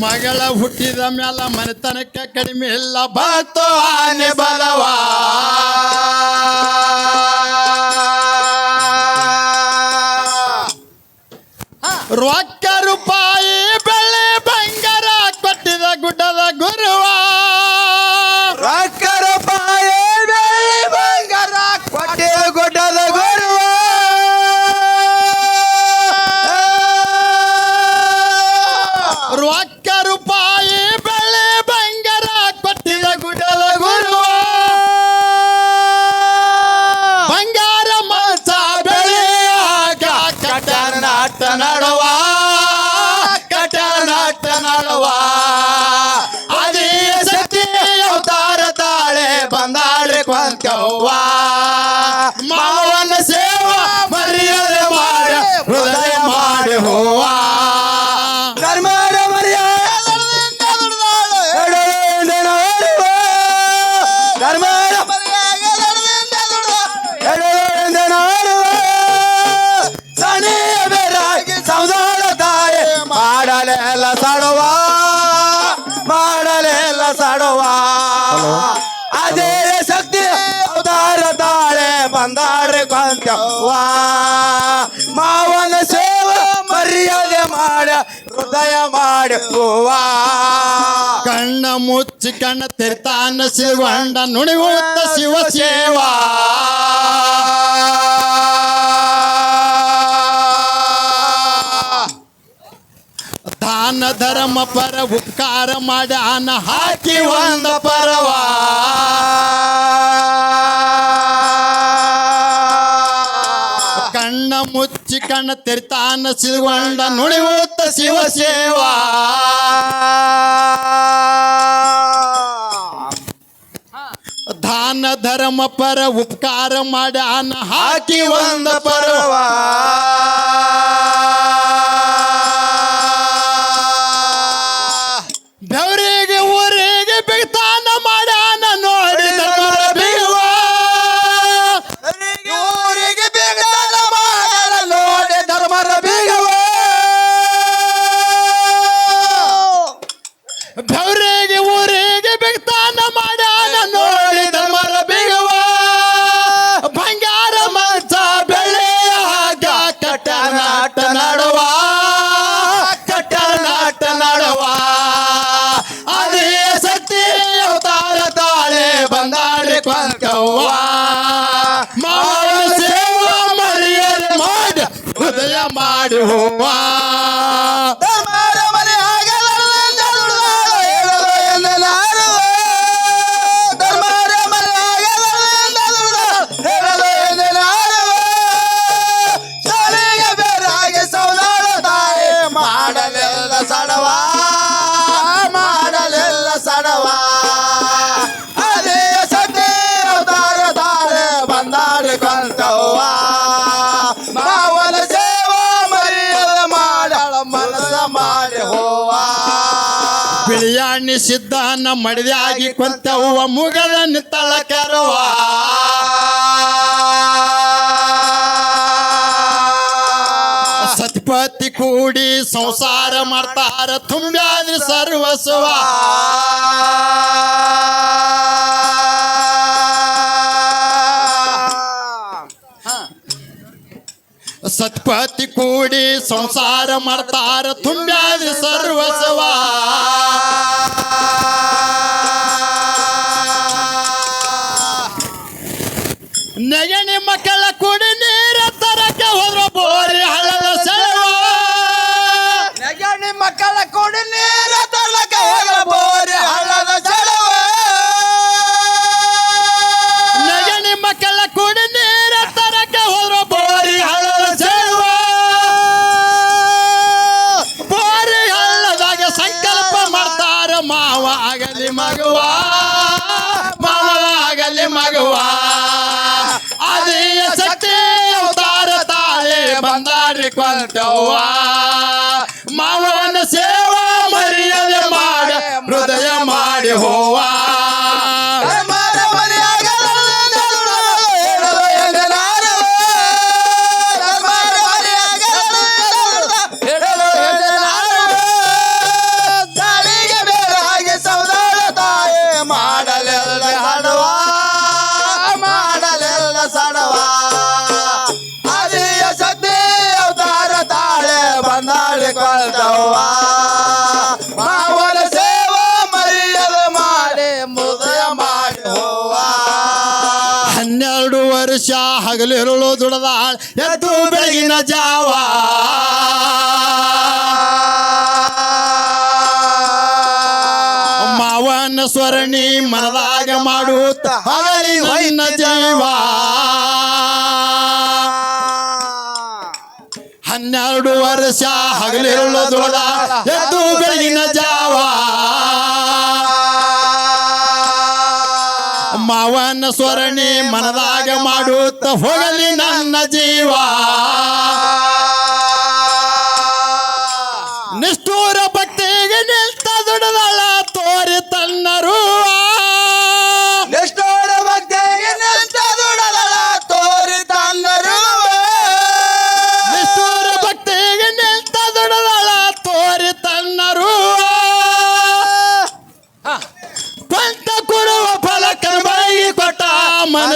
ಮಗಳ ಹುಟ್ಟಿದ ಮ್ಯಾಲ ಮನೆತನಕ್ಕೆ ಕಡಿಮೆ ಇಲ್ಲ. ಬಲವ. ನಡುವ ಅದೇ ಸತಿ ಅವತಾರ ತಾಳೆ ಬಂದಾಳೆ ಕೊಂತವ್ವ ಮಾವನ ಸೇವಾ ಮರ್ಯಾದೆ ಮಾಡ, ಹೃದಯ ಮಾಡಿ ಹೂವ. ಧರ್ಮದ ಕೊಂತವ್ವ ಮಾವನ ಸೇವೆ ಮರ್ಯಾದೆ ಮಾಡ, ಹೃದಯ ಮಾಡಿ. ಹೂವಾ ಕಣ್ಣ ಮುಚ್ಚಿ ಕಣ್ಣ ತೆರ್ತಾನ ಶಿವಂಡ ನುಡಿಗುತ್ತ ಶಿವ ಸೇವಾ. ದಾನ ಧರ್ಮ ಪರ ಉಪಕಾರ ಮಾಡ್ಯಾನ ಹಾಕಿ ಒಂದ ಪರವ. ಮುಚ್ಚಿ ಕಣ್ಣ ತೆರಿತಾನ ಶಿವಗೊಂಡ ನುಡಿಯುತ್ತ ಶಿವ ಸೇವಾ. ದಾನ, ಧರ್ಮ, ಪರ, ಉಪಕಾರ ಮಾಡ್ಯಾನ ಹಾಕಿ ಒಂದ ಪರವ. ಹೃದಯ ಬಿಳಿಯಾಣಿ ಸಿದ್ಧಾನ ಮಡದಾಗಿ ಕೊಂತವ್ವ ಮುಗದನ್ನು ತಳ ಕರುವ ಸತಿಪತಿ ಕೂಡಿ ಸಂಸಾರ ಮಾಡ್ತಾರ ತುಂಬ್ಯಾದ್ರಿ ಸರ್ವಸ್ವ. ಸತ್ಪತಿ ಕೂಡಿ ಸಂಸಾರ ಮಾಡ್ತಾರ ತುಂಬ್ಯಾದ ಸರ್ವಸ್ವ ನೆಗಣಿ ಮಾನವನ ಮಾವನ ಸೇವಾ ಮರ್ಯಾದೆ ಮಾಡ ಹೃದಯ ಮಾಡಿ ಹೋವ. ಮನುಷ್ಯ ಹಗಲಿರುಳು ದುಡದ ಎದ್ದು ಬೆಳಗಿನ ಜಾವ. ಮಾವನ ಸ್ವರಣಿ ಮನದಾಗ ಮಾಡುತ್ತ ಹಗಲಿ ಹೊಯ್ನ ಜೈವ. ಹನ್ನೆರಡು ವರ್ಷ ಹಗಲಿರುಳು ದುಡದ ಎದ್ದು ಬೆಳಗಿನ ಜಾವ. ಮಾವನ ಸ್ವರಣಿ ಮನದಾಗ ಮಾಡುತ್ತ ಹೋಗಲಿ ನನ್ನ ಜೀವಾ.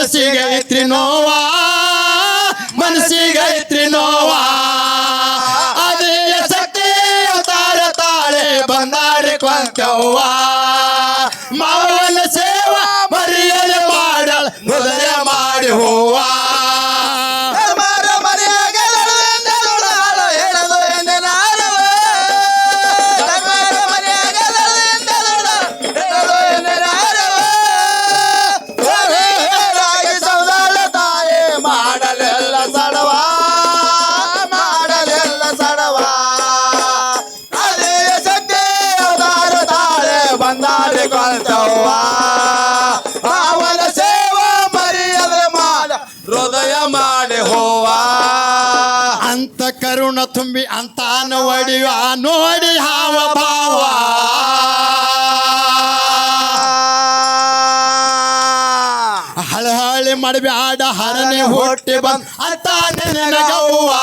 ಮನಸ್ಸಿಗೆ ಐತ್ರಿ ನೋವಾ ಮನಸ್ಸಿಗೆ ಐತ್ರಿ ನೋವಾ. ಅದೇ ಶಕ್ತಿ ಅವತಾರ ತಾಳೆ ಬಂದಾರೆ ಕೊಂತವ್ವ ಕರುಣ ತುಂಬಿ ಅಂತಾನ ಒಡೆಯುವ ನೋಡಿ ಹಾವ ಭಾವ. ಹಳಹಳಿ ಮಾಡಬ್ಯಾಡ ಹರನೆ ಹೊಟ್ಟೆ ಬಂದ್ ಅಂತಾನೆ ನೆನಗವ್ವಾ.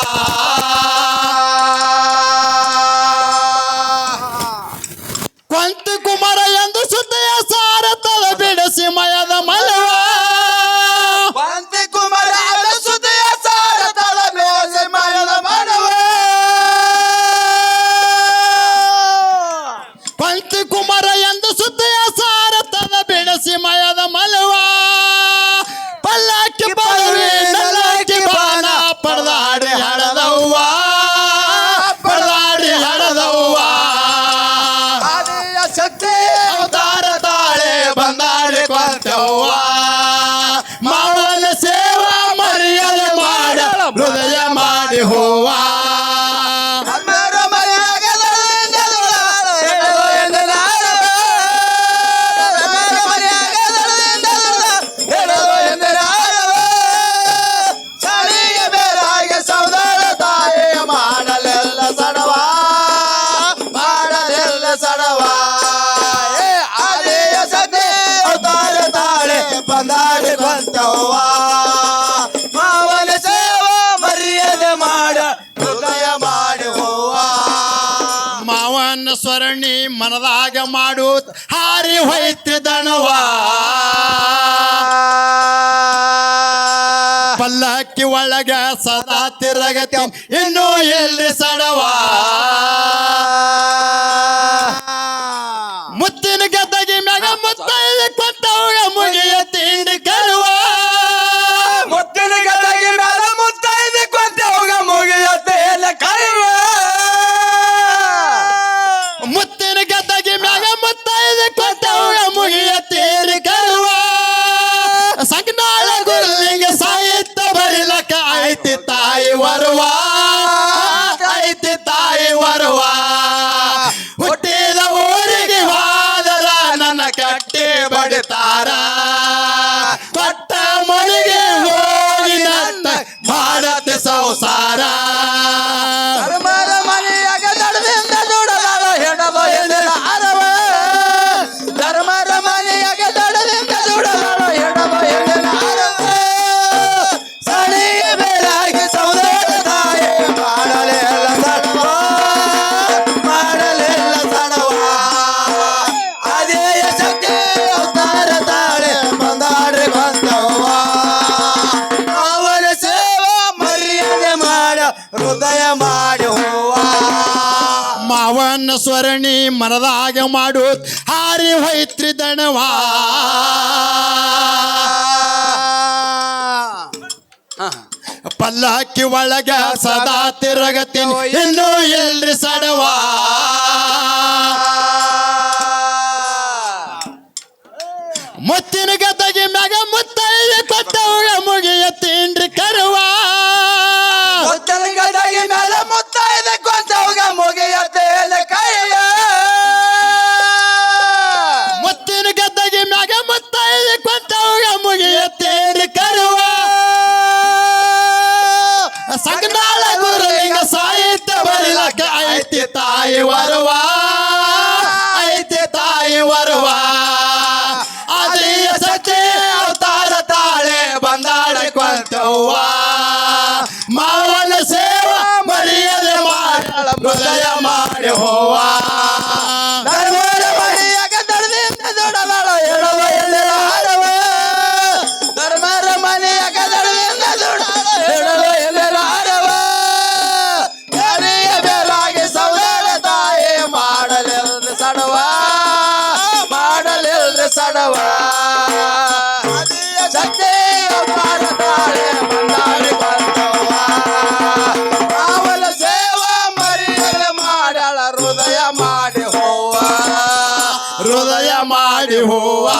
ನಿನ್ನ ಸ್ವರಣಿ ಮನದಾಗ ಮಾಡು, ಹಾರಿ ದಣವಾ ಪಲ್ಲಕ್ಕಿ ಒಳಗ ಸದಾ ತಿರಗತಿ, ಇನ್ನು ಎಲ್ಲಿ ಸಡವಾ ಮುತ್ತಿನ ಗದ್ದಗೆ ताई वरवा ऐ ते ताई वरवा ಅವನ ಸ್ವರಣಿ ಮನದಾಗ ಮಾಡು. ಹಾರಿ ಹೊಯ್ತ್ರಿ ದಣವಾ. ಪಲ್ಲಕ್ಕಿ ಒಳಗ ಸದಾ ತಿರಗತಿ ಇನ್ನು ಎಲ್ರಿ ಸಡವಾ. ಸಡವ. ಸತ್ಯ ಬಾರತಾಳೆ ಮಂಡಾಳಿ ಬಂದವ. ಅವಳ ಸೇವಾ ಮಾಡಳ ಹೃದಯ ಮಾಡಿ ಹೃದಯ ಮಾಡಿ ಹೋವಾ.